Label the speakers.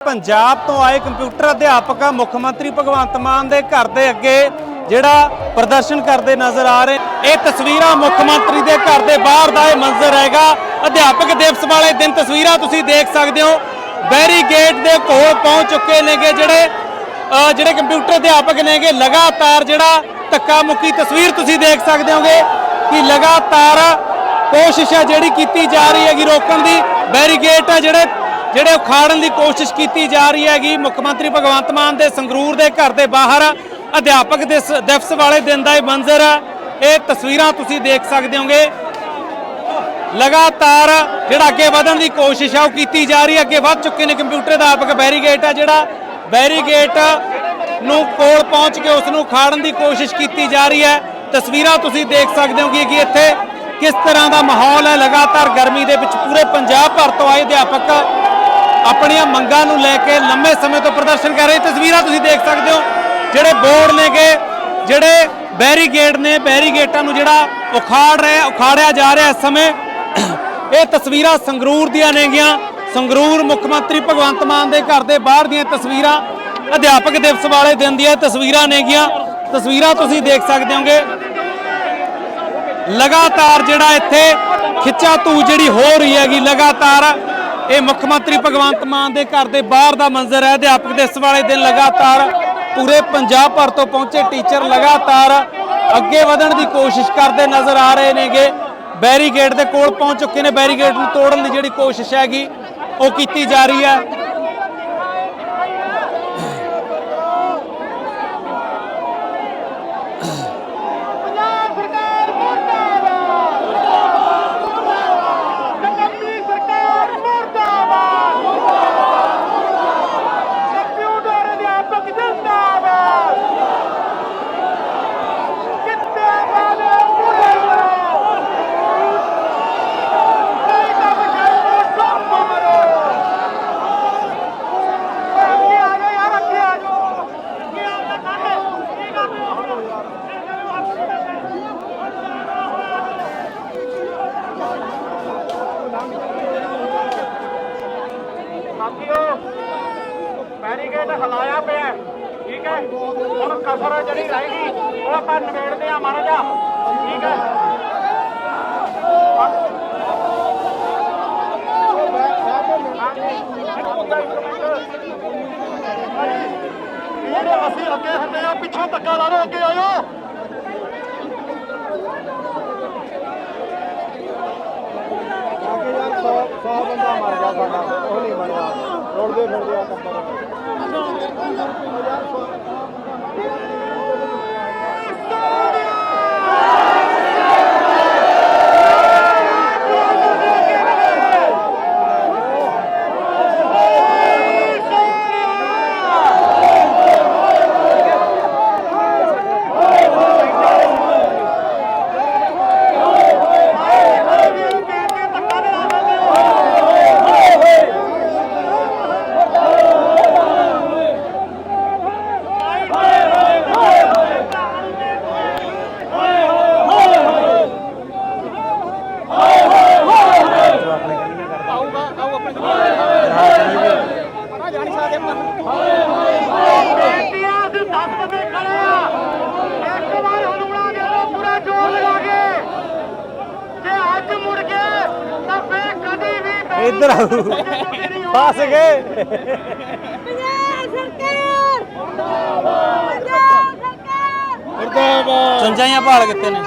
Speaker 1: ਪੰਜਾਬ ਤੋਂ ਆਏ ਕੰਪਿਊਟਰ ਅਧਿਆਪਕ ਮੁੱਖ ਮੰਤਰੀ ਭਗਵੰਤ ਮਾਨ ਦੇ ਘਰ ਦੇ ਅੱਗੇ ਜਿਹੜਾ ਪ੍ਰਦਰਸ਼ਨ ਕਰਦੇ ਨਜ਼ਰ ਆ ਰਹੇ ਇਹ ਤਸਵੀਰਾਂ ਮੁੱਖ ਮੰਤਰੀ ਦੇ ਘਰ ਦੇ ਬਾਹਰ ਦਾ ਇਹ ਮੰਜ਼ਰ ਹੈਗਾ। ਅਧਿਆਪਕ ਦਿਵਸ ਵਾਲੇ ਦਿਨ ਤਸਵੀਰਾਂ ਤੁਸੀਂ ਦੇਖ ਸਕਦੇ ਹੋ। ਬੈਰੀਗੇਟ ਦੇ ਕੋਲ ਪਹੁੰਚ ਚੁੱਕੇ ਨੇਗੇ ਜਿਹੜੇ ਜਿਹੜੇ ਕੰਪਿਊਟਰ ਅਧਿਆਪਕ ਨੇਗੇ। ਲਗਾਤਾਰ ਜਿਹੜਾ ਧੱਕਾ ਮੁੱਕੀ ਤਸਵੀਰ ਤੁਸੀਂ ਦੇਖ ਸਕਦੇ ਹੋਗੇ ਕਿ ਲਗਾਤਾਰ ਕੋਸ਼ਿਸ਼ ਹੈ ਜਿਹੜੀ ਕੀਤੀ ਜਾ ਰਹੀ ਹੈਗੀ ਰੋਕਣ ਦੀ। ਬੈਰੀਗੇਟ ਹੈ ਜਿਹੜੇ ਜਿਹੜੇ ਉਖਾੜਨ ਦੀ ਕੋਸ਼ਿਸ਼ ਕੀਤੀ ਜਾ ਰਹੀ ਹੈਗੀ, ਮੁੱਖ ਮੰਤਰੀ ਭਗਵੰਤ ਮਾਨ ਦੇ ਸੰਗਰੂਰ ਦੇ ਘਰ ਦੇ ਬਾਹਰ, ਅਧਿਆਪਕ ਦਿਵਸ ਦਿਵਸ ਵਾਲੇ ਦਿਨ ਦਾ ਇਹ ਮੰਜ਼ਰ ਹੈ। ਇਹ ਤਸਵੀਰਾਂ ਤੁਸੀਂ ਦੇਖ ਸਕਦੇ ਹੋਗੇ। ਲਗਾਤਾਰ ਜਿਹੜਾ ਅੱਗੇ ਵਧਣ ਦੀ ਕੋਸ਼ਿਸ਼ ਆ, ਉਹ ਕੀਤੀ ਜਾ ਰਹੀ ਹੈ। ਅੱਗੇ ਵੱਧ ਚੁੱਕੇ ਨੇ ਕੰਪਿਊਟਰ ਅਧਿਆਪਕ ਬੈਰੀਗੇਟ ਆ, ਜਿਹੜਾ ਬੈਰੀਗੇਟ ਨੂੰ ਕੋਲ ਪਹੁੰਚ ਕੇ ਉਸ ਨੂੰ ਖਾੜਨ ਦੀ ਕੋਸ਼ਿਸ਼ ਕੀਤੀ ਜਾ ਰਹੀ ਹੈ। ਤਸਵੀਰਾਂ ਤੁਸੀਂ ਦੇਖ ਸਕਦੇ ਹੋ ਕਿ ਇੱਥੇ ਕਿਸ ਤਰ੍ਹਾਂ ਦਾ ਮਾਹੌਲ ਹੈ। ਲਗਾਤਾਰ ਗਰਮੀ ਦੇ ਵਿੱਚ ਪੂਰੇ ਪੰਜਾਬ ਭਰ ਤੋਂ ਆਏ ਅਧਿਆਪਕ ਆਪਣੀਆਂ ਮੰਗਾਂ ਨੂੰ ਲੈ ਕੇ ਲੰਮੇ ਸਮੇਂ ਤੋਂ ਪ੍ਰਦਰਸ਼ਨ ਕਰ ਰਹੇ ਤਸਵੀਰਾਂ ਤੁਸੀਂ ਦੇਖ ਸਕਦੇ ਹੋ। ਜਿਹੜੇ ਬੋਰਡ ਨੇਗੇ, ਜਿਹੜੇ ਬੈਰੀਗੇਡ ਨੇ, ਬੈਰੀਗੇਟਾਂ ਨੂੰ ਜਿਹੜਾ ਉਖਾੜ ਰਿਹਾ, ਉਖਾੜਿਆ ਜਾ ਰਿਹਾ ਇਸ ਸਮੇਂ, ਇਹ ਤਸਵੀਰਾਂ ਸੰਗਰੂਰ ਦੀਆਂ ਨੇਗੀਆਂ। ਸੰਗਰੂਰ ਮੁੱਖ ਮੰਤਰੀ ਭਗਵੰਤ ਮਾਨ ਦੇ ਘਰ ਦੇ ਬਾਹਰ ਦੀਆਂ ਤਸਵੀਰਾਂ ਅਧਿਆਪਕ ਦਿਵਸ ਵਾਲੇ ਦਿਨ ਦੀਆਂ ਤਸਵੀਰਾਂ ਨੇਗੀਆਂ। ਤਸਵੀਰਾਂ ਤੁਸੀਂ ਦੇਖ ਸਕਦੇ ਹੋਗੇ। ਲਗਾਤਾਰ ਜਿਹੜਾ ਇੱਥੇ ਖਿੱਚਾ ਧੂ ਜਿਹੜੀ ਹੋ ਰਹੀ ਹੈਗੀ, ਲਗਾਤਾਰ ਇਹ ਮੁੱਖ ਮੰਤਰੀ ਭਗਵੰਤ ਮਾਨ ਦੇ ਘਰ ਦੇ ਬਾਹਰ ਦਾ ਮੰਜ਼ਰ ਹੈ। ਅਧਿਆਪਕ ਦਿਵਸ ਵਾਲੇ ਦਿਨ ਲਗਾਤਾਰ ਪੂਰੇ ਪੰਜਾਬ ਭਰ ਤੋਂ ਪਹੁੰਚੇ ਟੀਚਰ ਲਗਾਤਾਰ ਅੱਗੇ ਵਧਣ ਦੀ ਕੋਸ਼ਿਸ਼ ਕਰਦੇ ਨਜ਼ਰ ਆ ਰਹੇ ਨੇਗੇ। ਬੈਰੀਗੇਡ ਦੇ ਕੋਲ ਪਹੁੰਚ ਚੁੱਕੇ ਨੇ। ਬੈਰੀਗੇਡ ਨੂੰ ਤੋੜਨ ਦੀ ਜਿਹੜੀ ਕੋਸ਼ਿਸ਼ ਹੈਗੀ, ਉਹ ਕੀਤੀ ਜਾ ਰਹੀ ਹੈ
Speaker 2: ਪੰਜਾਬ ਸਰਕਾਰ ਮੁਰਦਾਬਾਦ ਕੰਪਨੀ ਸਰਕਾਰ ਮੁਰਦਾਬਾਦ ਕੰਪਿਊਟਰ ਅਧਿਆਪਕ ਜਿੰਦਾਬਾਦ ਜਿੰਦਾਬਾਦ ਮੁਰਦਾਬਾਦ ਨਹੀਂ ਤਾਂ ਬਚਾਓ ਸਭ ਮਰੋ ਅੱਗੇ ਆ ਜਾਓ ਯਾਰ ਅੱਗੇ ਆ ਜਾਓ ਕੀ ਆ ਗਿਆ ਕੱਢ ਕੀ ਕਰ ਸਾਥੀਓ ਬੈਰੀਕੇਡ ਹਲਾਇਆ ਪਿਆ ਠੀਕ ਹੈ, ਹੁਣ ਕਸਰ ਜਿਹੜੀ ਰਹਿ ਗਈ ਉਹ ਆਪਾਂ ਨਿਬੇੜਦੇ ਆ ਮਹਾਰਾਜਾ ਠੀਕ ਹੈ। ਅਸੀਂ ਅੱਗੇ ਹੁੰਦੇ ਆ, ਪਿੱਛੋਂ ਧੱਕਾ ਲਾ ਲਓ, ਅੱਗੇ ਆਇਓ
Speaker 3: ਅੱਗੇ ਯਾਰ 100 ਬੰਦਾ ਮਰ ਗਿਆ ਸਾਡਾ ਉਹ ਨਹੀਂ ਬਣਿਆ ਰੋੜਦੇ ਫਿਰਦੇ ਆ ਟੱਬਰ
Speaker 1: ਇੱਧਰ ਆਓ। ਫਸ ਗਏ।
Speaker 4: ਪੰਜਾਬ ਸਰਕਾਰ। ਸਰਕਾਰ।
Speaker 1: ਚੰਜਾਈਆਂ ਭਾਲ ਕਿੱਥੇ ਨੇ।